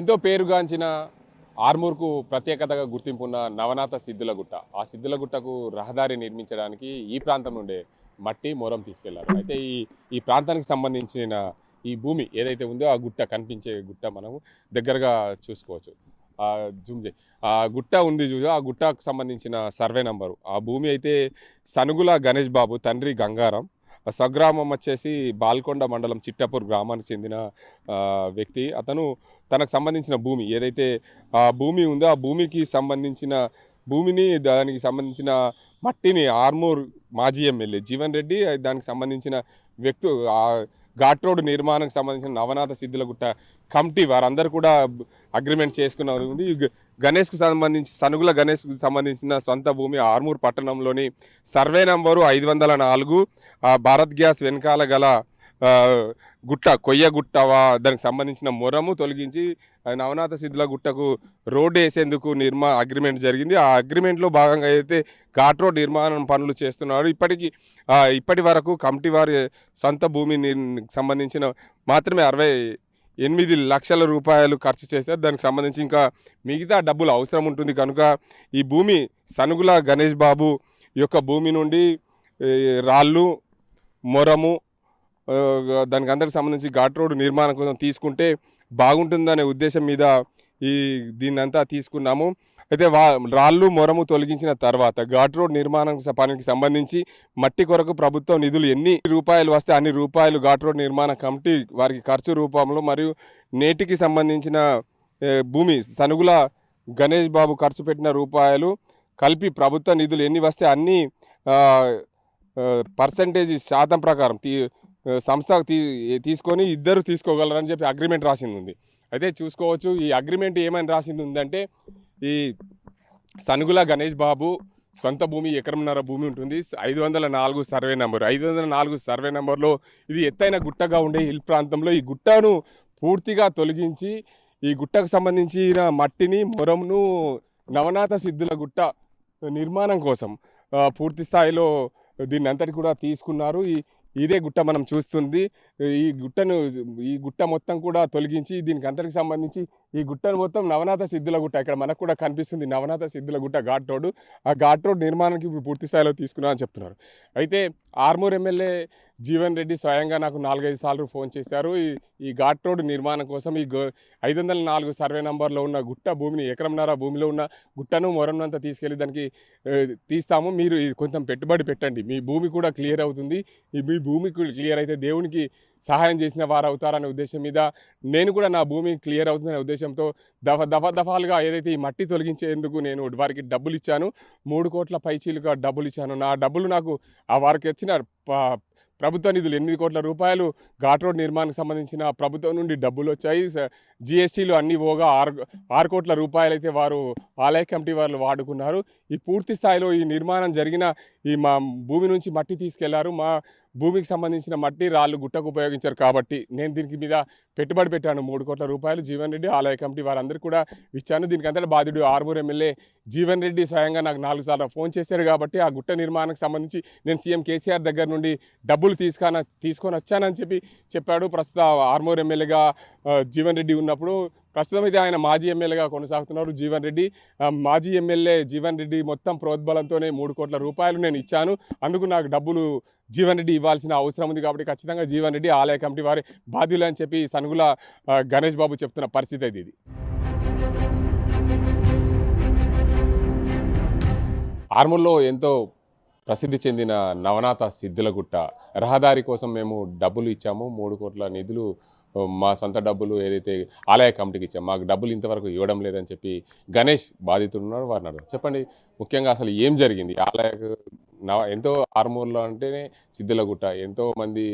ఎంతో పేరుగాంచిన ఆర్మూర్కు ప్రత్యేకతగా గుర్తింపు ఉన్న నవనాథ సిద్ధులగుట్ట ఆ సిద్ధుల గుట్టకు రహదారి నిర్మించడానికి ఈ ప్రాంతం నుండే మట్టి మొరం తీసుకెళ్ళారు. అయితే ఈ ఈ ప్రాంతానికి సంబంధించిన ఈ భూమి ఏదైతే ఉందో ఆ గుట్ట కనిపించే గుట్ట మనము దగ్గరగా చూసుకోవచ్చు. ఆ జూమ్ చేయి. ఆ గుట్ట ఉంది చూడు ఆ గుట్టకు సంబంధించిన సర్వే నంబరు. ఆ భూమి అయితే సనుగుల గణేష్ బాబు తండ్రి గంగారం స్వగ్రామం వచ్చేసి బాల్కొండ మండలం చిట్టపూర్ గ్రామానికి చెందిన వ్యక్తి. అతను తనకు సంబంధించిన భూమి ఏదైతే ఆ భూమి ఉందో ఆ భూమికి సంబంధించిన భూమిని దానికి సంబంధించిన మట్టిని ఆర్మూర్ మాజీ ఎమ్మెల్యే జీవన్ రెడ్డి దానికి సంబంధించిన వ్యక్తు ఘాట్ రోడ్ నిర్మాణానికి సంబంధించిన నవనాథ సిద్ధులగుట్ట కమిటీ వారందరూ కూడా అగ్రిమెంట్ చేసుకున్నారు. ఉంది గణేష్కు సంబంధించి సనుగుల గణేష్కు సంబంధించిన సొంత భూమి ఆర్మూర్ పట్టణంలోని సర్వే నంబరు ఐదు వందల నాలుగు భారత్ గ్యాస్ వెనకాల గల గుట్ట కొయ్య గుట్టవా దానికి సంబంధించిన మొరము తొలగించి నవనాథ సిద్ధుల గుట్టకు రోడ్డు వేసేందుకు నిర్మా అగ్రిమెంట్ జరిగింది. ఆ అగ్రిమెంట్లో భాగంగా అయితే ఘాట్ రోడ్ నిర్మాణం పనులు చేస్తున్నారు ఇప్పటికి ఇప్పటి వరకు కమిటీ వారి సొంత భూమి సంబంధించిన మాత్రమే అరవై ఎనిమిది లక్షల రూపాయలు ఖర్చు చేశారు. దానికి సంబంధించి ఇంకా మిగతా డబ్బులు అవసరం ఉంటుంది. కనుక ఈ భూమి సనుగుల గణేష్ బాబు యొక్క భూమి నుండి రాళ్ళు మొరము దానికి అందరికి సంబంధించి ఘాట్ రోడ్డు నిర్మాణం కోసం తీసుకుంటే బాగుంటుందనే ఉద్దేశం మీద ఈ దీన్నంతా తీసుకున్నాము. అయితే వా రాళ్ళు మొరము తొలగించిన తర్వాత ఘాట్ రోడ్ నిర్మాణం పనికి సంబంధించి మట్టి కొరకు ప్రభుత్వం నిధులు ఎన్ని రూపాయలు వస్తే అన్ని రూపాయలు ఘాట్ రోడ్ నిర్మాణ కమిటీ వారికి ఖర్చు రూపంలో మరియు నేటికి సంబంధించిన భూమి సనుగుల గణేష్ బాబు ఖర్చు పెట్టిన రూపాయలు కలిపి ప్రభుత్వ నిధులు ఎన్ని వస్తే అన్ని పర్సంటేజ్ శాతం ప్రకారం తీ సంస్థ తీ తీసుకొని ఇద్దరు తీసుకోగలరని చెప్పి అగ్రిమెంట్ రాసింది ఉంది అయితే చూసుకోవచ్చు ఈ అగ్రిమెంట్ ఏమని రాసింది ఉందంటే ఈ సనుగుల గణేష్ బాబు సొంత భూమి ఎకరంన్నర భూమి ఉంటుంది. ఐదు వందల నాలుగు సర్వే నెంబర్. ఐదు వందల నాలుగు సర్వే నెంబర్లో ఇది ఎత్తైన గుట్టగా ఉండే హిల్ ప్రాంతంలో ఈ గుట్టను పూర్తిగా తొలగించి ఈ గుట్టకు సంబంధించిన మట్టిని మొరంను నవనాథ సిద్ధుల గుట్ట నిర్మాణం కోసం పూర్తి స్థాయిలో దీన్ని అంతటి కూడా తీసుకున్నారు. ఈ ఇదే గుట్ట మనం చూస్తుంది. ఈ గుట్టను ఈ గుట్ట మొత్తం కూడా తొలగించి దీనికి అంతరికి సంబంధించి ఈ గుట్టను మొత్తం నవనాథ సిద్ధుల గుట్ట. ఇక్కడ మనకు కూడా కనిపిస్తుంది నవనాథ సిద్ధుల గుట్ట ఘాట్ రోడ్ ఆ ఘాట్ రోడ్ నిర్మాణానికి ఇప్పుడు పూర్తి స్థాయిలో తీసుకున్నా అని చెప్తున్నారు. అయితే ఆర్మూర్ ఎమ్మెల్యే జీవన్ రెడ్డి స్వయంగా నాకు నాలుగైదు సార్లు ఫోన్ చేశారు. ఈ ఈ ఘాట్ రోడ్ నిర్మాణం కోసం ఈ గో ఐదు వందల నాలుగు సర్వే నంబర్లో ఉన్న గుట్ట భూమిని ఎకరంన్నర భూమిలో ఉన్న గుట్టను మొరంనంతా తీసుకెళ్ళి దానికి తీస్తాము. మీరు ఇది కొంచెం పెట్టుబడి పెట్టండి. మీ భూమి కూడా క్లియర్ అవుతుంది. ఈ మీ భూమి క్లియర్ అయితే దేవునికి సహాయం చేసిన వారు అవుతారనే ఉద్దేశం మీద నేను కూడా నా భూమి క్లియర్ అవుతుందనే ఉద్దేశంతో దఫ దఫ దఫాలుగా ఏదైతే ఈ మట్టి తొలగించేందుకు నేను వారికి డబ్బులు ఇచ్చాను మూడు కోట్ల పైచీలుగా డబ్బులు ఇచ్చాను. నా డబ్బులు నాకు ఆ వారికి వచ్చిన ప్రభుత్వ నిధులు ఎనిమిది కోట్ల రూపాయలు ఘాట్ రోడ్ నిర్మాణానికి సంబంధించిన ప్రభుత్వం నుండి డబ్బులు వచ్చాయి. జిఎస్టీలు అన్నీ పోగా ఆరు ఆరు కోట్ల రూపాయలు అయితే వారు ఆలయ కమిటీ వారు వాడుకున్నారు. ఈ పూర్తి స్థాయిలో ఈ నిర్మాణం జరిగిన ఈ మా భూమి నుంచి మట్టి తీసుకెళ్ళారు. మా భూమికి సంబంధించిన మట్టి రాళ్ళు గుట్టకు ఉపయోగించారు కాబట్టి నేను దీనికి మీద పెట్టుబడి పెట్టాను. మూడు కోట్ల రూపాయలు జీవన్ రెడ్డి ఆలయ కమిటీ వారందరికీ కూడా ఇచ్చాను. దీనికి అంతటా బాధ్యుడు ఆర్మూర్ ఎమ్మెల్యే జీవన్ రెడ్డి స్వయంగా నాకు నాలుగు సార్లు ఫోన్ చేశారు కాబట్టి ఆ గుట్ట నిర్మాణానికి సంబంధించి నేను సీఎం కేసీఆర్ దగ్గర నుండి డబ్బులు తీసుకొని తీసుకొని వచ్చానని చెప్పి చెప్పాడు. ప్రస్తుత ఆర్మూర్ ఎమ్మెల్యేగా జీవన్ రెడ్డి ఉన్నప్పుడు ప్రస్తుతం అయితే ఆయన మాజీ ఎమ్మెల్యేగా కొనసాగుతున్నారు. జీవన్ రెడ్డి మాజీ ఎమ్మెల్యే జీవన్ రెడ్డి మొత్తం ప్రోద్బలంతోనే మూడు కోట్ల రూపాయలు నేను ఇచ్చాను. అందుకు నాకు డబ్బులు జీవన్ రెడ్డి ఇవ్వాల్సిన అవసరం ఉంది కాబట్టి ఖచ్చితంగా జీవన్ రెడ్డి ఆలయ కమిటీ వారి బాధ్యులు అని చెప్పి సనుగుల గణేష్ బాబు చెప్తున్న పరిస్థితి అయితే ఇది. ఆర్మూర్లో ఎంతో ప్రసిద్ధి చెందిన నవనాథ సిద్ధులగుట్ట రహదారి కోసం మేము డబ్బులు ఇచ్చాము. మూడు కోట్ల నిధులు మా సొంత డబ్బులు ఏదైతే ఆలయ కమిటీకి ఇచ్చాం మాకు డబ్బులు ఇంతవరకు ఇవ్వడం లేదని చెప్పి గణేష్ బాధితుడు ఉన్నాడు వారిని అడుగు చెప్పండి ముఖ్యంగా అసలు ఏం జరిగింది? ఆలయ ఎంతో ఆర్మూర్లో అంటేనే సిద్ధులగుట్ట ఎంతో మంది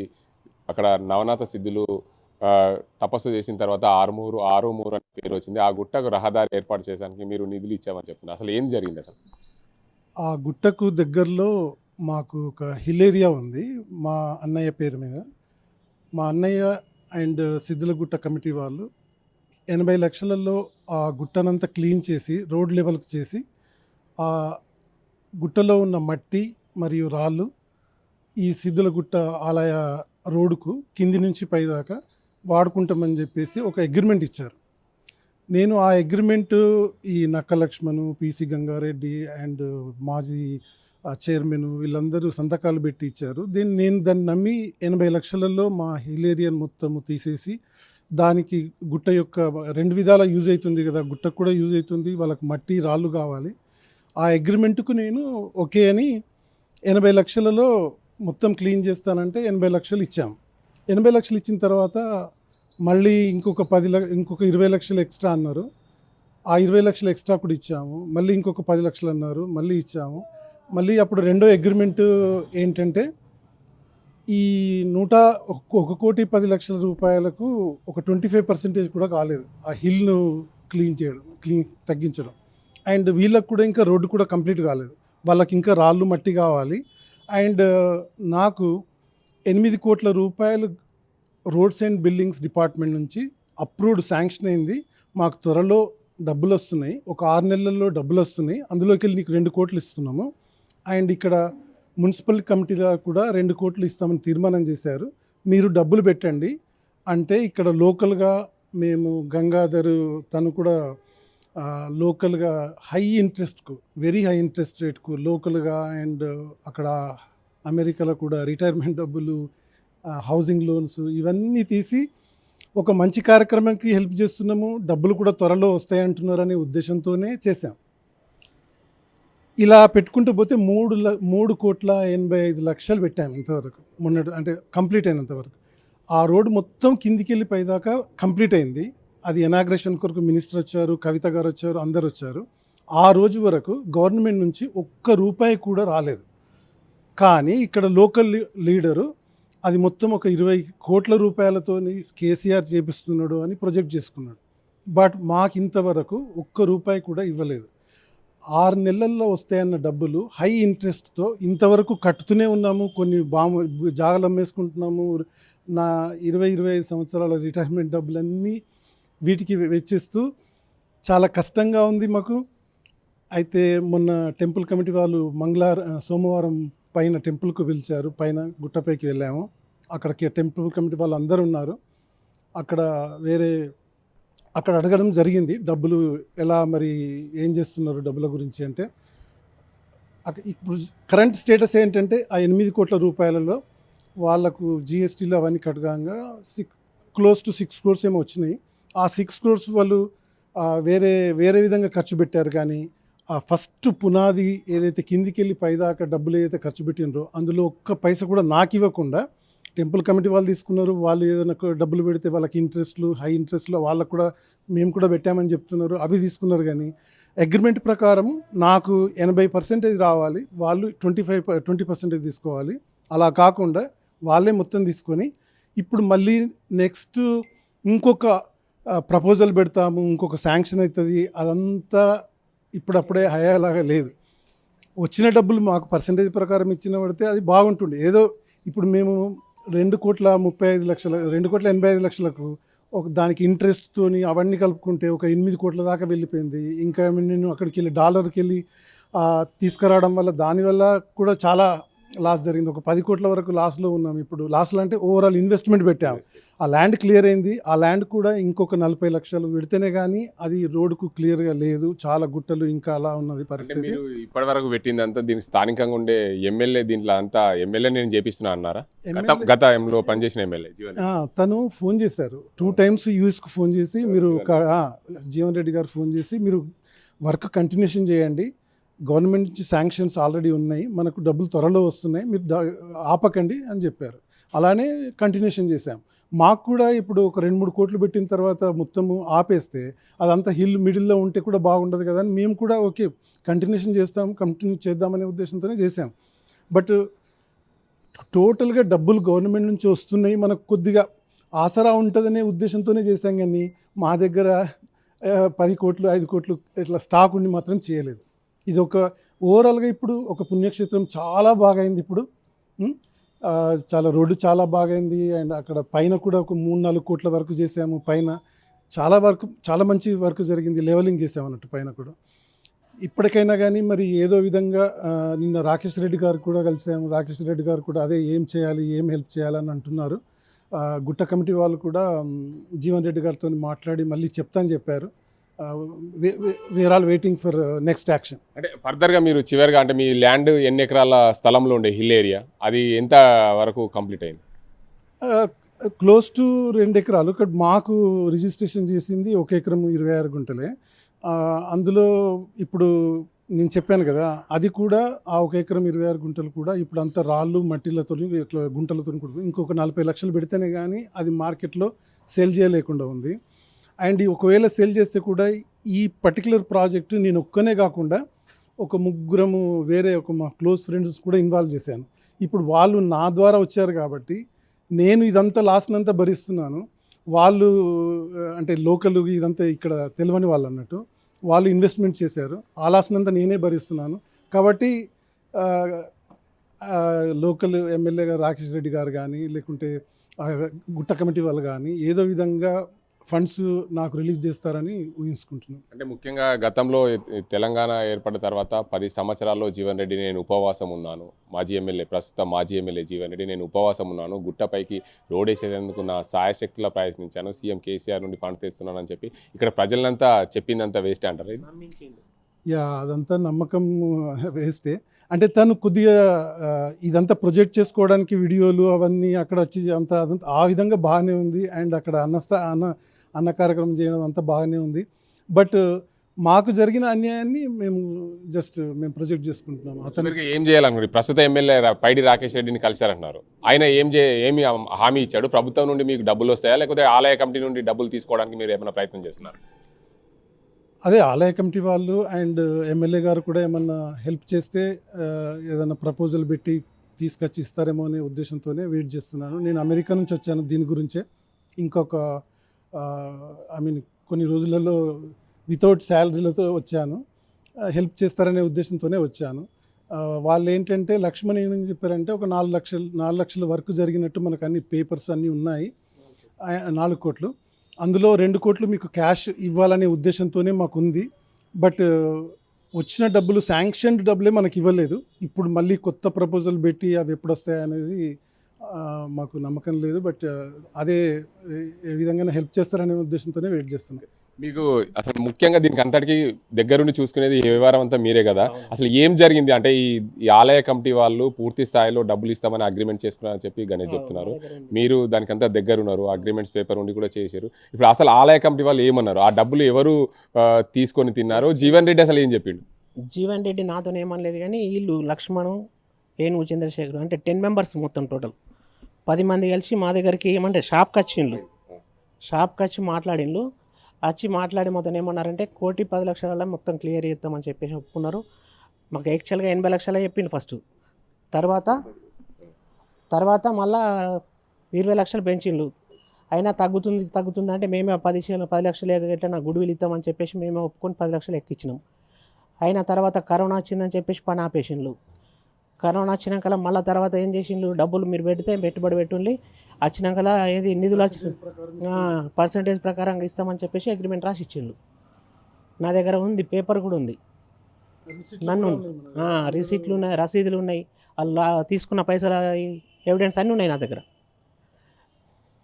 అక్కడ నవనాథ సిద్ధులు తపస్సు చేసిన తర్వాత ఆరుమూరు ఆరుమూరు అనే పేరు వచ్చింది. ఆ గుట్టకు రహదారి ఏర్పాటు చేయడానికి మీరు నిధులు ఇచ్చామని చెప్తున్నారు అసలు ఏం జరిగింది అసలు? ఆ గుట్టకు దగ్గరలో మాకు ఒక హిల్ ఏరియా ఉంది మా అన్నయ్య పేరు మీద. మా అన్నయ్య అండ్ సిద్ధులగుట్ట కమిటీ వాళ్ళు ఎనభై లక్షలలో ఆ గుట్టనంతా క్లీన్ చేసి రోడ్ లెవెల్కి చేసి ఆ గుట్టలో ఉన్న మట్టి మరియు రాళ్ళు ఈ సిద్ధులగుట్ట ఆలయ రోడ్డుకు కింది నుంచి పై దాకా వాడుకుంటామని చెప్పేసి ఒక అగ్రిమెంట్ ఇచ్చారు. నేను ఆ అగ్రిమెంట్ ఈ నక్క లక్ష్మణు పిసి గంగారెడ్డి అండ్ మాజీ ఆ చైర్మన్ వీళ్ళందరూ సంతకాలు పెట్టి ఇచ్చారు. దీన్ని నేను దాన్ని నమ్మి ఎనభై లక్షలలో మా హిలేరియన్ మొత్తము తీసేసి దానికి గుట్ట యొక్క రెండు విధాల యూజ్ అవుతుంది కదా గుట్టకు కూడా యూజ్ అవుతుంది వాళ్ళకి మట్టి రాళ్ళు కావాలి. ఆ అగ్రిమెంట్కు నేను ఓకే అని ఎనభై లక్షలలో మొత్తం క్లీన్ చేస్తానంటే ఎనభై లక్షలు ఇచ్చాం. ఎనభై లక్షలు ఇచ్చిన తర్వాత మళ్ళీ ఇంకొక పది లక్ష ఇంకొక ఇరవై లక్షలు ఎక్స్ట్రా అన్నారు. ఆ ఇరవై లక్షలు ఎక్స్ట్రా కూడా ఇచ్చాము. మళ్ళీ ఇంకొక పది లక్షలు అన్నారు. మళ్ళీ ఇచ్చాము. మళ్ళీ అప్పుడు రెండో అగ్రిమెంట్ ఏంటంటే ఈ నూట ఒక కోటి పది లక్షల రూపాయలకు ఒక ట్వంటీ ఫైవ్ పర్సెంటేజ్ కూడా కాలేదు. ఆ హిల్ను క్లీన్ చేయడం క్లీన్ తగ్గించడం. అండ్ వీళ్ళకు కూడా ఇంకా రోడ్డు కూడా కంప్లీట్ కాలేదు. వాళ్ళకి ఇంకా రాళ్ళు మట్టి కావాలి. అండ్ నాకు ఎనిమిది కోట్ల రూపాయలు రోడ్స్ అండ్ బిల్డింగ్స్ డిపార్ట్మెంట్ నుంచి అప్రూవ్డ్ శాంక్షన్ అయింది. మాకు త్వరలో డబ్బులు వస్తున్నాయి ఒక ఆరు నెలల్లో డబ్బులు వస్తున్నాయి అందులోకి వెళ్ళి నీకు రెండు కోట్లు ఇస్తున్నాము. అండ్ ఇక్కడ మున్సిపల్ కమిటీలో కూడా రెండు కోట్లు ఇస్తామని తీర్మానం చేశారు. మీరు డబ్బులు పెట్టండి. అంటే ఇక్కడ లోకల్గా మేము గంగాధర్ తను కూడా లోకల్గా హై ఇంట్రెస్ట్కు వెరీ హై ఇంట్రెస్ట్ రేట్కు లోకల్గా అండ్ అక్కడ అమెరికాలో కూడా రిటైర్మెంట్ డబ్బులు హౌసింగ్ లోన్స్ ఇవన్నీ తీసి ఒక మంచి కార్యక్రమానికి హెల్ప్ చేస్తున్నాము. డబ్బులు కూడా త్వరలో వస్తాయంటున్నారనే ఉద్దేశంతోనే చేశాం. ఇలా పెట్టుకుంటూ పోతే మూడు ల- మూడు కోట్ల ఎనభై ఐదు లక్షలు పెట్టాము ఇంతవరకు. మొన్న అంటే కంప్లీట్ అయినంతవరకు ఆ రోడ్డు మొత్తం కిందికి వెళ్ళి పైదాకా కంప్లీట్ అయింది. అది ఎనాగ్రేషన్ కొరకు మినిస్టర్ వచ్చారు కవిత గారు వచ్చారు అందరు వచ్చారు. ఆ రోజు వరకు గవర్నమెంట్ నుంచి ఒక్క రూపాయి కూడా రాలేదు. కానీ ఇక్కడ లోకల్ లీ- లీడరు అది మొత్తం ఒక ఇరవై కోట్ల రూపాయలతో కేసీఆర్ చేపిస్తున్నాడు అని ప్రొజెక్ట్ చేసుకున్నాడు. బట్ మాకు ఇంతవరకు ఒక్క రూపాయి కూడా ఇవ్వలేదు. ఆరు నెలల్లో వస్తాయన్న డబ్బులు హై ఇంట్రెస్ట్తో ఇంతవరకు కట్టుతూనే ఉన్నాము. కొన్ని బాము జాగలు అమ్మేసుకుంటున్నాము నా ఇరవై ఇరవై ఐదు సంవత్సరాల రిటైర్మెంట్ డబ్బులన్నీ వీటికి వెచ్చిస్తూ చాలా కష్టంగా ఉంది మాకు. అయితే మొన్న టెంపుల్ కమిటీ వాళ్ళు మంగళవారం సోమవారం పైన టెంపుల్కు పిలిచారు. పైన గుట్టపైకి వెళ్ళాము. అక్కడికి టెంపుల్ కమిటీ వాళ్ళు అందరూ ఉన్నారు. అక్కడ వేరే అక్కడ అడగడం జరిగింది డబ్బులు ఎలా మరి ఏం చేస్తున్నారు డబ్బుల గురించి అంటే ఇప్పుడు కరెంట్ స్టేటస్ ఏంటంటే ఆ ఎనిమిది కోట్ల రూపాయలలో వాళ్ళకు జిఎస్టీలు అవన్నీ కట్టగా six close to six crores ఏమో వచ్చినాయి. ఆ సిక్స్ క్రోర్స్ వాళ్ళు వేరే వేరే విధంగా ఖర్చు పెట్టారు కానీ ఆ ఫస్ట్ పునాది ఏదైతే కిందికి వెళ్ళి పైదాకా డబ్బులు ఏదైతే ఖర్చు పెట్టినరో అందులో ఒక్క పైసా కూడా నాకు ఇవ్వకుండా టెంపుల్ కమిటీ వాళ్ళు తీసుకున్నారు. వాళ్ళు ఏదైనా డబ్బులు పెడితే వాళ్ళకి ఇంట్రెస్ట్లు హై ఇంట్రెస్ట్లో వాళ్ళకు కూడా మేము కూడా పెట్టామని చెప్తున్నారు. అవి తీసుకున్నారు కానీ అగ్రిమెంట్ ప్రకారం నాకు ఎనభై పర్సెంటేజ్ రావాలి. వాళ్ళు ట్వంటీ ఫైవ్ ట్వంటీ పర్సెంటేజ్ తీసుకోవాలి. అలా కాకుండా వాళ్ళే మొత్తం తీసుకొని ఇప్పుడు మళ్ళీ నెక్స్ట్ ఇంకొక ప్రపోజల్ పెడతాము. ఇంకొక శాంక్షన్ అవుతుంది. అదంతా ఇప్పుడప్పుడే హయాలాగా లేదు. వచ్చిన డబ్బులు మాకు పర్సంటేజ్ ప్రకారం ఇచ్చిన పడితే అది బాగుంటుండే. ఏదో ఇప్పుడు మేము రెండు కోట్ల ముప్పై ఐదు లక్షల రెండు కోట్ల ఎనభై ఐదు లక్షలకు ఒక దానికి ఇంట్రెస్ట్తోని అవన్నీ కలుపుకుంటే ఒక ఎనిమిది కోట్ల దాకా వెళ్ళిపోయింది. ఇంకా నేను అక్కడికి వెళ్ళి డాలర్కి వెళ్ళి తీసుకురావడం వల్ల దానివల్ల కూడా చాలా లాస్ జరిగింది. ఒక పది కోట్ల వరకు లాస్లో ఉన్నాం ఇప్పుడు. లాస్లో అంటే ఓవరాల్ ఇన్వెస్ట్మెంట్ పెట్టాం. ఆ ల్యాండ్ క్లియర్ అయింది. ఆ ల్యాండ్ కూడా ఇంకొక నలభై లక్షలు పెడితేనే కానీ అది రోడ్డుకు క్లియర్గా లేదు. చాలా గుట్టలు ఇంకా అలా ఉన్నది పరిస్థితి. ఇప్పటి వరకు పెట్టిందంతా దీనికి స్థానికంగా ఉండే ఎమ్మెల్యే దీంట్లో అంతా ఎమ్మెల్యే నేను చేపిస్తున్నా అన్నారా? గత గతంలో పనిచేసిన ఎమ్మెల్యే తను ఫోన్ చేశారు. టూ టైమ్స్ యూఎస్కి ఫోన్ చేసి మీరు జీవన్ రెడ్డి. గారు ఫోన్ చేసి మీరు వర్క్ కంటిన్యూషన్ చేయండి. గవర్నమెంట్ నుంచి శాంక్షన్స్ ఆల్రెడీ ఉన్నాయి. మనకు డబ్బులు త్వరలో వస్తున్నాయి. మీరు ఆపకండి అని చెప్పారు. అలానే కంటిన్యూషన్ చేశాం. మాకు కూడా ఇప్పుడు ఒక రెండు మూడు కోట్లు పెట్టిన తర్వాత మొత్తము ఆపేస్తే అదంతా హిల్ మిడిల్లో ఉంటే కూడా బాగుండదు కదా అని మేము కూడా ఓకే కంటిన్యూషన్ చేస్తాం కంటిన్యూ చేద్దామనే ఉద్దేశంతోనే చేసాం బట్ టోటల్గా డబ్బులు గవర్నమెంట్ నుంచి వస్తున్నాయి. మనకు కొద్దిగా ఆసరా ఉంటుందనే ఉద్దేశంతోనే చేశాం కానీ మా దగ్గర పది కోట్లు ఐదు కోట్లు ఇట్లా స్టాక్ ఉండి మాత్రం చేయలేదు. ఇది ఒక ఓవరాల్గా ఇప్పుడు ఒక పుణ్యక్షేత్రం చాలా బాగైంది ఇప్పుడు. చాలా రోడ్డు చాలా బాగైంది అండ్ అక్కడ పైన కూడా ఒక మూడు నాలుగు కోట్ల వరకు చేసాము. పైన చాలా వర్క్ చాలా మంచి వర్క్ జరిగింది. లెవెలింగ్ చేసాము అన్నట్టు పైన కూడా. ఇప్పటికైనా కానీ మరి ఏదో విధంగా నిన్న రాకేష్ రెడ్డి గారు కూడా కలిసాము. రాకేష్ రెడ్డి గారు కూడా అదే ఏం చేయాలి ఏం హెల్ప్ చేయాలని అంటున్నారు. గుట్ట కమిటీ వాళ్ళు కూడా జీవన్ రెడ్డి గారితో మాట్లాడి మళ్ళీ చెప్తాను చెప్పారు. We are all waiting for next action అంటే ఫర్దర్గా మీరు చివరిగా అంటే మీ ల్యాండ్ ఎన్ని ఎకరాల స్థలంలో ఉండే హిల్ ఏరియా? అది ఎంత వరకు కంప్లీట్ అయింది? క్లోజ్ టు రెండు ఎకరాలు. ఇక్కడ మాకు రిజిస్ట్రేషన్ చేసింది ఒక ఎకరం ఇరవై ఆరు గుంటలే. ఆ, అందులో ఇప్పుడు నేను చెప్పాను కదా అది కూడా ఆ ఒక ఎకరం ఇరవై ఆరు గుంటలు కూడా ఇప్పుడు అంతా రాళ్ళు మట్టిలతో ఇట్లా గుంటలతో కూడా ఇంకొక నలభై లక్షలు పెడితేనే కానీ అది మార్కెట్లో సేల్ చేయలేకుండా ఉంది. అండ్ ఒకవేళ సేల్ చేస్తే కూడా ఈ పర్టికులర్ ప్రాజెక్టు నేను ఒక్కనే కాకుండా ఒక ముగ్గురము వేరే ఒక మా క్లోజ్ ఫ్రెండ్స్ కూడా ఇన్వాల్వ్ చేశాను. ఇప్పుడు వాళ్ళు నా ద్వారా వచ్చారు కాబట్టి నేను ఇదంతా లాస్ట్నంతా భరిస్తున్నాను. వాళ్ళు అంటే లోకల్ ఇదంతా ఇక్కడ తెలియని వాళ్ళు అన్నట్టు వాళ్ళు ఇన్వెస్ట్మెంట్ చేశారు. ఆ లాస్ట్నంతా నేనే భరిస్తున్నాను. కాబట్టి లోకల్ ఎమ్మెల్యేగా రాకేష్ రెడ్డి గారు కానీ లేకుంటే గుట్ట కమిటీ వాళ్ళు కానీ ఏదో విధంగా ఫండ్స్ నాకు రిలీజ్ చేస్తారని ఊహించుకుంటున్నాను. అంటే ముఖ్యంగా గతంలో తెలంగాణ ఏర్పడిన తర్వాత పది సంవత్సరాల్లో జీవన్ రెడ్డి నేను ఉపవాసం ఉన్నాను. మాజీ ఎమ్మెల్యే ప్రస్తుతం మాజీ ఎమ్మెల్యే జీవన్ రెడ్డి నేను ఉపవాసం ఉన్నాను. గుట్టపైకి రోడ్ వేసేందుకు నా సాయశక్తిలో ప్రయత్నించాను. సీఎం కేసీఆర్ నుండి ఫండ్ తెస్తున్నానని చెప్పి ఇక్కడ ప్రజలంతా చెప్పిందంతా వేస్ట్ అంటారు. యా అదంతా నమ్మకం వేస్టే. అంటే తను కొద్దిగా ఇదంతా ప్రొజెక్ట్ చేసుకోవడానికి వీడియోలు అవన్నీ అక్కడ వచ్చి అంత అదంతా ఆ విధంగా బాగానే ఉంది. అండ్ అక్కడ అన్నస్త అన్న అన్న కార్యక్రమం చేయడం అంతా బాగానే ఉంది. బట్ మాకు జరిగిన అన్యాయాన్ని మేము జస్ట్ మేము ప్రొజెక్ట్ చేసుకుంటున్నాం అతను చివరికి ఏం చేయాలనుకుంటే ప్రస్తుత ఎమ్మెల్యే పైడి రాకేష్ రెడ్డిని కలిశారంటున్నారు. ఆయన ఏం చే ఏమి హామీ ఇచ్చాడు? ప్రభుత్వం నుండి మీకు డబ్బులు వస్తాయా? లేకపోతే ఆలయ కమిటీ నుండి డబ్బులు తీసుకోవడానికి మీరు ఏమైనా ప్రయత్నం చేస్తున్నారు? అదే ఆలయ కమిటీ వాళ్ళు అండ్ ఎమ్మెల్యే గారు కూడా ఏమన్నా హెల్ప్ చేస్తే ఏదైనా ప్రపోజల్ పెట్టి తీసుకొచ్చి ఇస్తారేమో అనే ఉద్దేశంతోనే వెయిట్ చేస్తున్నాను. నేను అమెరికా నుంచి వచ్చాను దీని గురించే. ఇంకొక ఐ మీన్ కొన్ని రోజులలో వితౌట్ శాలరీలతో వచ్చాను. హెల్ప్ చేస్తారనే ఉద్దేశంతోనే వచ్చాను. వాళ్ళు ఏంటంటే లక్ష్మణ్ ఏమని చెప్పారంటే ఒక నాలుగు లక్షలు నాలుగు లక్షల వర్క్ జరిగినట్టు మనకు అన్ని పేపర్స్ అన్నీ ఉన్నాయి. నాలుగు కోట్లు. అందులో రెండు కోట్లు మీకు క్యాష్ ఇవ్వాలనే ఉద్దేశంతోనే మాకు ఉంది బట్ వచ్చిన డబ్బులు శాంక్షన్డ్ డబ్బులే మనకి ఇవ్వలేదు. ఇప్పుడు మళ్ళీ కొత్త ప్రపోజల్ పెట్టి అవి ఎప్పుడు వస్తాయి అనేది మాకు నమ్మకం లేదు బట్ అదే ఏ- విధంగా హెల్ప్ చేస్తారనే ఉద్దేశంతోనే వెయిట్ చేస్తున్నాం. మీకు అసలు ముఖ్యంగా దీనికి అంతటికి దగ్గరుండి చూసుకునేది ఈ వ్యవహారం అంతా మీరే కదా. అసలు ఏం జరిగింది? అంటే ఈ ఈ ఆలయ కమిటీ వాళ్ళు పూర్తి స్థాయిలో డబ్బులు ఇస్తామని అగ్రిమెంట్ చేసుకున్నారని చెప్పి గణేష్ చెప్తున్నారు. మీరు దానికంతా దగ్గర ఉన్నారు అగ్రిమెంట్స్ పేపర్ ఉండి కూడా చేశారు. ఇప్పుడు అసలు ఆలయ కమిటీ వాళ్ళు ఏమన్నారు? ఆ డబ్బులు ఎవరు తీసుకొని తిన్నారు? జీవన్ రెడ్డి అసలు ఏం చెప్పిండు? జీవన్ రెడ్డి నాతో ఏమనలేదు కానీ వీళ్ళు లక్ష్మణు ఏనుగు చంద్రశేఖర్ అంటే టెన్ మెంబర్స్ మొత్తం టోటల్. పది మంది కలిసి మా దగ్గరికి ఏమంటే షాప్కి వచ్చిండ్రు. షాప్కి వచ్చి మాట్లాడిండ్రు. వచ్చి మాట్లాడి మొత్తం ఏమన్నారంటే కోటి పది లక్షల మొత్తం క్లియర్ చేద్దామని చెప్పేసి ఒప్పుకున్నారు. మాకు యాక్చువల్గా ఎనభై లక్షలే చెప్పిండు ఫస్ట్ తర్వాత తర్వాత మళ్ళా ఇరవై లక్షలు పెంచిండ్రు. అయినా తగ్గుతుంది తగ్గుతుంది అంటే మేమే పది పది లక్షలు ఎట్లా నా గుడివిలు ఇద్దామని చెప్పేసి మేమే ఒప్పుకొని పది లక్షలు ఎక్కించినాం అయిన తర్వాత కరోనా వచ్చిందని చెప్పేసి పని ఆపేసిండ్రు. కరోనా వచ్చినాక మళ్ళీ తర్వాత ఏం చేసిండ్రు? డబ్బులు మీరు పెడితే పెట్టుబడి పెట్టుండి వచ్చినాక ఏది నిధులు వచ్చి పర్సంటేజ్ ప్రకారంగా ఇస్తామని చెప్పేసి అగ్రిమెంట్ రాసి ఇచ్చిండ్రు నా దగ్గర ఉంది పేపర్ కూడా ఉంది. నన్ను రిసీట్లు ఉన్నాయి రసీదులు ఉన్నాయి. వాళ్ళు తీసుకున్న పైసల ఎవిడెన్స్ అన్నీ ఉన్నాయి నా దగ్గర.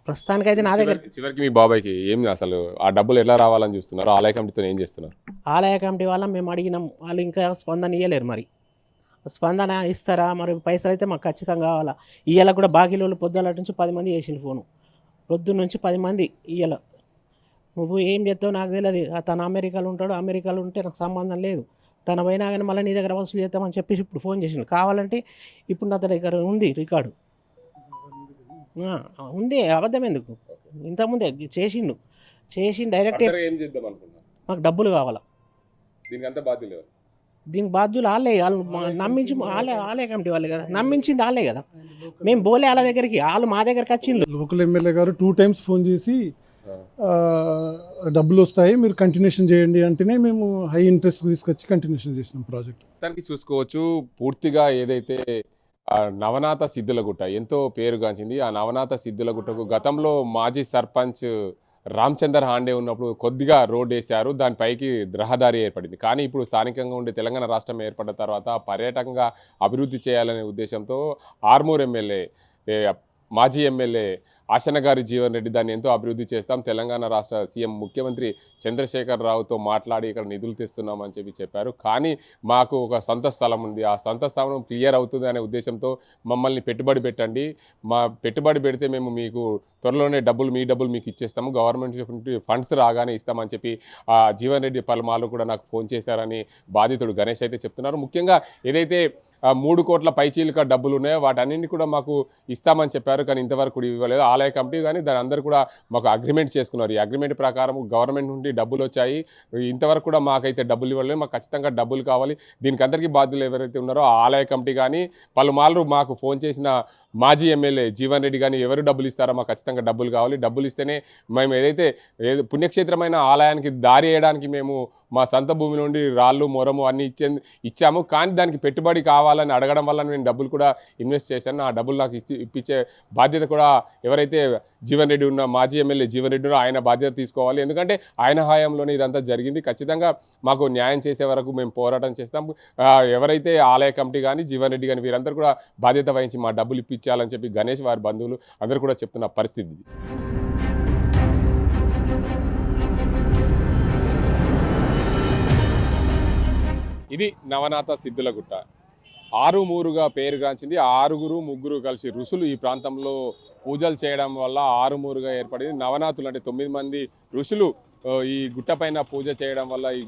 ప్రస్తుతానికైతే నా దగ్గర చివరికి- చివరికి మీ బాబాయ్కి ఏం అసలు ఆ డబ్బులు ఎలా రావాలని చూస్తున్నారు? ఆలయ కమిటీతో ఏం చేస్తున్నారు? ఆలయ కమిటీ వాళ్ళ మేము అడిగినాం. వాళ్ళు ఇంకా స్పందన ఇవ్వలేరు మరి. స్పందన ఇస్తారా? మరి పైసలు అయితే మాకు ఖచ్చితంగా కావాలా? ఇవాళ కూడా బాకీలో పొద్దుల నుంచి పది మంది చేసిండు ఫోను. పొద్దున్న నుంచి పది మంది ఇవాళ నువ్వు ఏం చేస్తావు నాకు తెలియదు తను అమెరికాలో ఉంటాడు. అమెరికాలో ఉంటే నాకు సంబంధం లేదు. తన పోయినా కానీ మళ్ళీ నీ దగ్గర వసూలు చేద్దామని చెప్పేసి ఇప్పుడు ఫోన్ చేసిండు. కావాలంటే ఇప్పుడు నా దగ్గర ఉంది రికార్డు. ఉంది. అబద్ధం ఎందుకు? ఇంతకుముందే చేసిండు. చేసి డైరెక్ట్ మాకు డబ్బులు కావాలా. దీనికి అంతా బాధ్యులు ఎవరు? దీనికి బాధ్యులు వాళ్ళే. వాళ్ళు నమ్మించి వాళ్ళే వాళ్ళే. కమిటీ వాళ్ళే కదా. నమ్మించింది వాళ్ళే కదా. మేము పోలే వాళ్ళ దగ్గరికి వాళ్ళు మా దగ్గరికి వచ్చిండ్రు. లోకల్ ఎమ్మెల్యే గారు టూ టైమ్స్ ఫోన్ చేసి డబ్బులు వస్తాయి మీరు కంటిన్యూషన్ చేయండి అంటేనే మేము హై ఇంట్రెస్ట్ తీసుకొచ్చి కంటిన్యూషన్ చేసినాం ప్రాజెక్ట్. మొత్తానికి చూసుకోవచ్చు పూర్తిగా ఏదైతే నవనాథ సిద్ధులగుట్ట ఎంతో పేరుగాంచింది ఆ నవనాథ సిద్ధులగుట్టకు గతంలో మాజీ సర్పంచ్ రామచందర్ హాండే ఉన్నప్పుడు కొద్దిగా రోడ్ వేశారు దానిపైకి రహదారి ఏర్పడింది. కానీ ఇప్పుడు స్థానికంగా ఉండే తెలంగాణ రాష్ట్రం ఏర్పడిన తర్వాత పర్యాటకంగా అభివృద్ధి చేయాలనే ఉద్దేశంతో ఆర్మూర్ ఎమ్మెల్యే మాజీ ఎమ్మెల్యే ఆశనగారి జీవన్ రెడ్డి దాన్ని ఎంతో అభివృద్ధి చేస్తాం. తెలంగాణ రాష్ట్ర సీఎం ముఖ్యమంత్రి చంద్రశేఖర్ రావుతో మాట్లాడి ఇక్కడ నిధులు తెస్తున్నామని చెప్పి చెప్పారు. కానీ మాకు ఒక సొంత స్థలం ఉంది. ఆ సొంత స్థలం క్లియర్ అవుతుంది అనే ఉద్దేశంతో మమ్మల్ని పెట్టుబడి పెట్టండి. మా పెట్టుబడి పెడితే మేము మీకు త్వరలోనే డబ్బులు మీ డబ్బులు మీకు ఇచ్చేస్తాము. గవర్నమెంట్ ఫండ్స్ రాగానే ఇస్తామని చెప్పి ఆ జీవన్ రెడ్డి పలుమాలు కూడా నాకు ఫోన్ చేశారని బాధితుడు గణేష్ అయితే చెప్తున్నారు. ముఖ్యంగా ఏదైతే మూడు కోట్ల పైచీలక డబ్బులు ఉన్నాయో వాటన్నింటినీ కూడా మాకు ఇస్తామని చెప్పారు. కానీ ఇంతవరకు కూడా ఇవ్వలేదు. ఆలయ కమిటీ కానీ దాని అందరూ కూడా మాకు అగ్రిమెంట్ చేసుకున్నారు. ఈ అగ్రిమెంట్ ప్రకారం గవర్నమెంట్ నుండి డబ్బులు వచ్చాయి. ఇంతవరకు కూడా మాకైతే డబ్బులు ఇవ్వలేదు. మాకు ఖచ్చితంగా డబ్బులు కావాలి. దీనికి అందరికీ బాధ్యులు ఎవరైతే ఉన్నారో ఆలయ కమిటీ కానీ పలుమార్లు మాకు ఫోన్ చేసిన మాజీ ఎమ్మెల్యే జీవన్ రెడ్డి కానీ ఎవరు డబ్బులు ఇస్తారో మాకు ఖచ్చితంగా డబ్బులు కావాలి. డబ్బులు ఇస్తేనే మేము ఏదైతే ఏదో పుణ్యక్షేత్రమైన ఆలయానికి దారి వేయడానికి మేము మా సొంత భూమి నుండి రాళ్ళు మొరము అన్నీ ఇచ్చే ఇచ్చాము. కానీ దానికి పెట్టుబడి కావాలి. కావాలని అడగడం వల్ల నేను డబ్బులు కూడా ఇన్వెస్ట్ చేశాను. ఆ డబ్బులు నాకు ఇచ్చి ఇప్పించే బాధ్యత కూడా ఎవరైతే జీవన్ రెడ్డి ఉన్న మాజీ ఎమ్మెల్యే జీవన్ రెడ్డి ఉన్నారో ఆయన బాధ్యత తీసుకోవాలి. ఎందుకంటే ఆయన హయాంలోనే ఇదంతా జరిగింది. ఖచ్చితంగా మాకు న్యాయం చేసే వరకు మేము పోరాటం చేస్తాం. ఎవరైతే ఆలయ కమిటీ కానీ జీవన్ రెడ్డి కానీ వీరందరూ కూడా బాధ్యత వహించి మా డబ్బులు ఇప్పించాలని చెప్పి గణేష్ వారి బంధువులు అందరూ కూడా చెప్తున్న పరిస్థితి ఇది. నవనాథ సిద్ధుల గుట్ట ఆరుమూరుగా పేరుగాంచింది ఆరుగురు ముగ్గురు కలిసి ఋషులు ఈ ప్రాంతంలో పూజలు చేయడం వల్ల ఆరుమూరుగా ఏర్పడింది. నవనాథులు అంటే తొమ్మిది మంది ఋషులు ఈ గుట్టపైన పూజ చేయడం వల్ల ఈ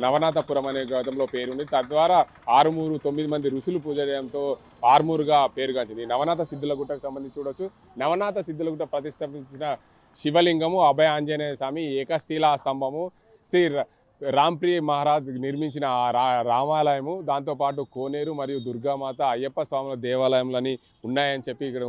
నవనాథపురం అనే గతంలో పేరుంది. తద్వారా ఆరుమూరు తొమ్మిది మంది ఋషులు పూజ చేయడంతో ఆరుమూరుగా పేరుగాంచింది ఈ నవనాథ సిద్ధుల గుట్టకు సంబంధించి చూడవచ్చు నవనాథ సిద్ధుల గుట్ట ప్రతిష్టాపించిన శివలింగము అభయ ఆంజనేయ స్వామి ఏకశిలా స్తంభము శ్రీ ర- రాంప్రియ మహారాజ్ నిర్మించిన ఆ రా రామాలయము దాంతోపాటు కోనేరు మరియు దుర్గామాత అయ్యప్ప స్వాముల దేవాలయంలని ఉన్నాయని చెప్పి ఇక్కడ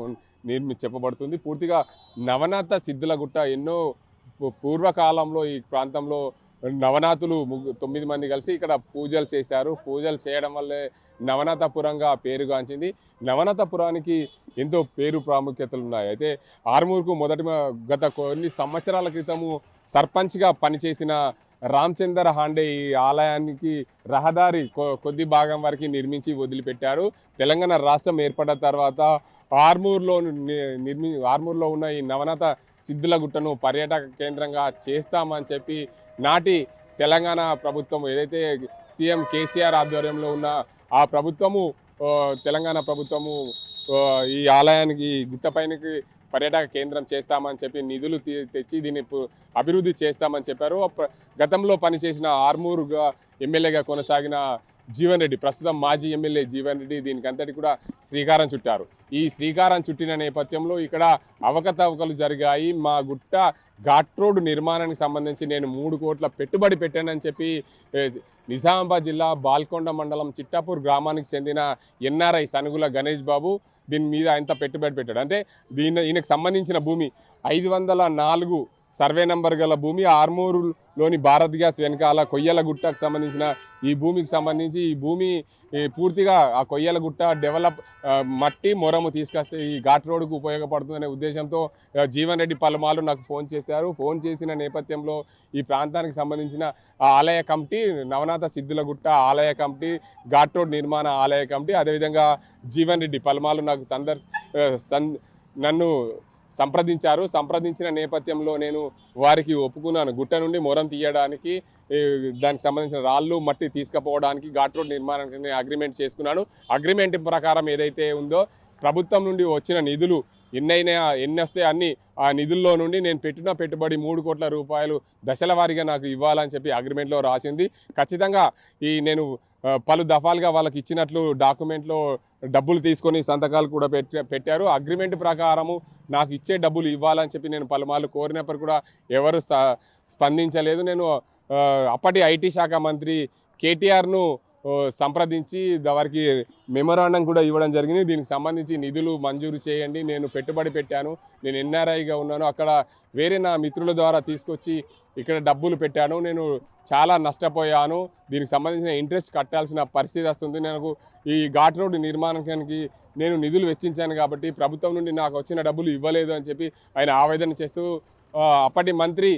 నిర్మి చెప్పబడుతుంది. పూర్తిగా నవనాథ సిద్ధులగుట్ట ఎన్నో పూ- పూర్వకాలంలో ఈ ప్రాంతంలో నవనాథులు ముగ్గు తొమ్మిది మంది కలిసి ఇక్కడ పూజలు చేశారు. పూజలు చేయడం వల్లే నవనాథపురంగా పేరుగాంచింది. నవనాథపురానికి ఎంతో పేరు ప్రాముఖ్యతలు ఉన్నాయి. అయితే ఆర్మూర్కు మొదటి గత కొన్ని సంవత్సరాల క్రితము సర్పంచ్గా పనిచేసిన రామచందర్ హాండే ఈ ఆలయానికి రహదారి కొ- కొద్ది భాగం వరకు నిర్మించి వదిలిపెట్టారు. తెలంగాణ రాష్ట్రం ఏర్పడ్డ తర్వాత ఆర్మూర్లో నిర్మి ఆర్మూర్లో ఉన్న ఈ నవనత సిద్ధుల గుట్టను పర్యాటక కేంద్రంగా చేస్తామని చెప్పి నాటి తెలంగాణ ప్రభుత్వం ఏదైతే సీఎం కేసీఆర్ ఆధ్వర్యంలో ఉన్న ఆ ప్రభుత్వము తెలంగాణ ప్రభుత్వము ఈ ఆలయానికి ఈ గుట్టపైనకి పర్యాటక కేంద్రం చేస్తామని చెప్పి నిధులు తెచ్చి దీన్ని అభివృద్ధి చేస్తామని చెప్పారు. గతంలో పనిచేసిన ఆర్మూరుగా ఎమ్మెల్యేగా కొనసాగిన జీవన్ రెడ్డి ప్రస్తుతం మాజీ ఎమ్మెల్యే జీవన్ రెడ్డి దీనికి అంతటి కూడా శ్రీకారం చుట్టారు. ఈ శ్రీకారం చుట్టిన నేపథ్యంలో ఇక్కడ అవకతవకలు జరిగాయి. మా గుట్ట ఘాట్ రోడ్డు నిర్మాణానికి సంబంధించి నేను మూడు కోట్ల పెట్టుబడి పెట్టానని చెప్పి నిజామాబాద్ జిల్లా బాల్కొండ మండలం చిట్టాపూర్ గ్రామానికి చెందిన ఎన్ఆర్ఐ సనుగుల గణేష్ బాబు దీని మీద ఎంత పెట్టుబడి పెట్టాడు. అంటే దీని ఈయనకు సంబంధించిన భూమి ఐదు వందల నాలుగు సర్వే నంబర్ గల భూమి ఆర్మూరులోని భారత్ గ్యాస్ వెనకాల కొయ్యల గుట్టకు సంబంధించిన ఈ భూమికి సంబంధించి ఈ భూమి పూర్తిగా ఆ కొయ్యల గుట్ట డెవలప్ మట్టి మొరము తీసుకొస్తే ఈ ఘాట్ రోడ్డుకు ఉపయోగపడుతుందనే ఉద్దేశంతో జీవన్ రెడ్డి పలుమాలు నాకు ఫోన్ చేశారు. ఫోన్ చేసిన నేపథ్యంలో ఈ ప్రాంతానికి సంబంధించిన ఆలయ కమిటీ నవనాథ సిద్ధుల గుట్ట ఆలయ కమిటీ ఘాట్ రోడ్ నిర్మాణ ఆలయ కమిటీ అదేవిధంగా జీవన్ రెడ్డి పలుమాలు నాకు సందర్ సన్ నన్ను సంప్రదించారు. సంప్రదించిన నేపథ్యంలో నేను వారికి ఒప్పుకున్నాను. గుట్ట నుండి మొరం తీయడానికి దానికి సంబంధించిన రాళ్ళు మట్టి తీసుకుపోవడానికి ఘాట్ రోడ్ నిర్మాణానికి అగ్రిమెంట్ చేసుకున్నాను అగ్రిమెంట్ ప్రకారం ఏదైతే ఉందో ప్రభుత్వం నుండి వచ్చిన నిధులు ఎన్నైనా ఎన్ని వస్తే అన్ని ఆ నిధుల్లో నుండి నేను పెట్టిన పెట్టుబడి మూడు కోట్ల రూపాయలు దశల వారీగా నాకు ఇవ్వాలని చెప్పి అగ్రిమెంట్లో రాసింది. ఖచ్చితంగా ఈ నేను పలు దఫాలుగా వాళ్ళకి ఇచ్చినట్లు డాక్యుమెంట్లో డబ్బులు తీసుకొని సంతకాలు కూడా పెట్టారు. అగ్రిమెంట్ ప్రకారము నాకు ఇచ్చే డబ్బులు ఇవ్వాలని చెప్పి నేను పలుమార్లు కోరినప్పుడు కూడా ఎవరు స్పందించలేదు. నేను అప్పటి ఐటీ శాఖ మంత్రి కేటీఆర్ను సంప్రదించి వారికి మెమోరాండం కూడా ఇవ్వడం జరిగింది. దీనికి సంబంధించి నిధులు మంజూరు చేయండి. నేను పెట్టుబడి పెట్టాను. నేను ఎన్ఆర్ఐగా ఉన్నాను. అక్కడ వేరే నా మిత్రుల ద్వారా తీసుకొచ్చి ఇక్కడ డబ్బులు పెట్టాను. నేను చాలా నష్టపోయాను. దీనికి సంబంధించిన ఇంట్రెస్ట్ కట్టాల్సిన పరిస్థితి వస్తుంది. నాకు ఈ ఘాట్ రోడ్డు నిర్మాణానికి నేను నిధులు వెచ్చించాను కాబట్టి ప్రభుత్వం నుండి నాకు వచ్చిన డబ్బులు ఇవ్వలేదు అని చెప్పి ఆయన ఆవేదన చేస్తూ అప్పటి మంత్రి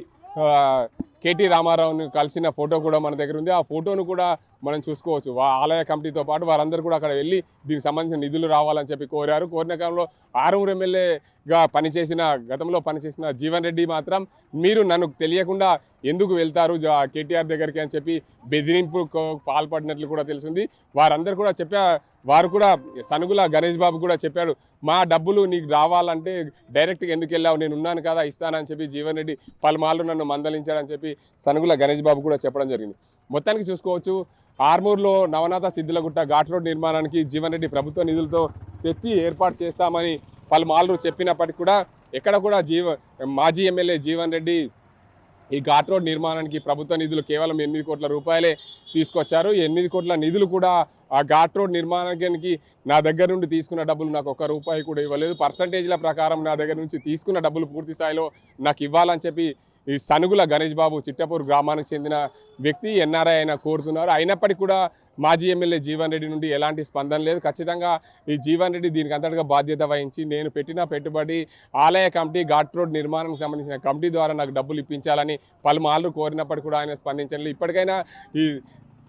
కేటీ రామారావుని కలిసిన ఫోటో కూడా మన దగ్గర ఉంది. ఆ ఫోటోను కూడా మనం చూసుకోవచ్చు. ఆలయ కమిటీతో పాటు వారందరూ కూడా అక్కడ వెళ్ళి దీనికి సంబంధించిన నిధులు రావాలని చెప్పి కోరారు. కోరిన కాలంలో ఆరుమూరు ఎమ్మెల్యేగా పనిచేసిన గతంలో పనిచేసిన జీవన్ రెడ్డి మాత్రం మీరు నన్ను తెలియకుండా ఎందుకు వెళ్తారు కేటీఆర్ దగ్గరికి అని చెప్పి బెదిరింపు పాల్పడినట్లు కూడా తెలిసింది. వారందరూ కూడా చెప్పా వారు కూడా సనుగుల గణేష్ బాబు కూడా చెప్పాడు మా డబ్బులు నీకు రావాలంటే డైరెక్ట్గా ఎందుకు వెళ్ళావు? నేను ఉన్నాను కదా ఇస్తానని చెప్పి జీవన్ రెడ్డి పలుమార్లు నన్ను మందలించాడని చెప్పి సనుగుల గణేష్ బాబు కూడా చెప్పడం జరిగింది. మొత్తానికి చూసుకోవచ్చు ఆర్మూర్లో నవనాథ సిద్ధిలగుట్ట ఘాట్ రోడ్ నిర్మాణానికి జీవన్ రెడ్డి ప్రభుత్వ నిధులతో తెచ్చి ఏర్పాటు చేస్తామని పలుమార్లు చెప్పినప్పటికీ కూడా ఎక్కడ కూడా జీవ మాజీ ఎమ్మెల్యే జీవన్ రెడ్డి ఈ ఘాట్ రోడ్ నిర్మాణానికి ప్రభుత్వ నిధులు కేవలం ఎనిమిది కోట్ల రూపాయలే తీసుకొచ్చారు. ఎనిమిది కోట్ల నిధులు కూడా ఆ ఘాట్ రోడ్ నిర్మాణానికి నా దగ్గర నుండి తీసుకున్న డబ్బులు నాకు ఒక్క రూపాయి కూడా ఇవ్వలేదు. పర్సంటేజ్ల ప్రకారం నా దగ్గర నుంచి తీసుకున్న డబ్బులు పూర్తి స్థాయిలో నాకు ఇవ్వాలని చెప్పి ఈ సనుగుల గణేష్ బాబు చిట్టపూర్ గ్రామానికి చెందిన వ్యక్తి ఎన్ఆర్ఐ అయినా కోరుతున్నారు. అయినప్పటికీ కూడా మాజీ ఎమ్మెల్యే జీవన్ రెడ్డి నుండి ఎలాంటి స్పందన లేదు. ఖచ్చితంగా ఈ జీవన్ రెడ్డి దీనికి అంతటిగా బాధ్యత వహించి నేను పెట్టిన పెట్టుబడి ఆలయ కమిటీ ఘాట్ రోడ్ నిర్మాణానికి సంబంధించిన కమిటీ ద్వారా నాకు డబ్బులు ఇప్పించాలని పలుమార్లు కోరినప్పటికీ కూడా ఆయన స్పందించలేదు. ఇప్పటికైనా ఈ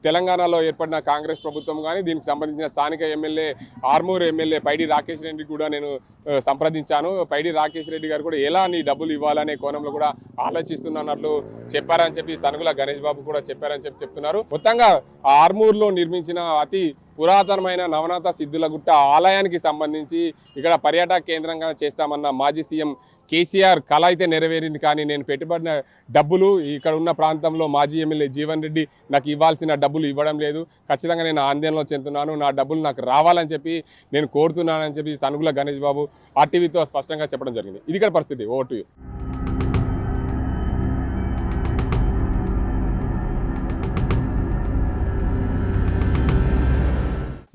తెలంగాణలో ఏర్పడిన కాంగ్రెస్ ప్రభుత్వం కానీ దీనికి సంబంధించిన స్థానిక ఎమ్మెల్యే ఆర్మూర్ ఎమ్మెల్యే పైడి రాకేష్ రెడ్డి కూడా నేను సంప్రదించాను. పైడి రాకేష్ రెడ్డి గారు కూడా ఎలా నీ డబ్బులు ఇవ్వాలనే కోణంలో కూడా ఆలోచిస్తున్నట్లు చెప్పారని చెప్పి సనుగుల గణేష్ బాబు కూడా చెప్పారని చెప్పి చెప్తున్నారు. మొత్తంగా ఆర్మూర్లో నిర్మించిన అతి పురాతనమైన నవనాథ సిద్ధులగుట్ట ఆలయానికి సంబంధించి ఇక్కడ పర్యాటక కేంద్రంగా చేస్తామన్న మాజీ సీఎం కేసీఆర్ కళ అయితే నెరవేరింది కానీ నేను పెట్టుబడిన డబ్బులు ఇక్కడ ఉన్న ప్రాంతంలో మాజీ ఎమ్మెల్యే జీవన్ రెడ్డి నాకు ఇవ్వాల్సిన డబ్బులు ఇవ్వడం లేదు. ఖచ్చితంగా నేను ఆందోళనలో చెందుతున్నాను. నా డబ్బులు నాకు రావాలని చెప్పి నేను కోరుతున్నానని చెప్పి సనుగుల గణేష్ బాబు ఆర్టీవీతో స్పష్టంగా చెప్పడం జరిగింది. ఇది ఇక్కడ పరిస్థితి. ఓటు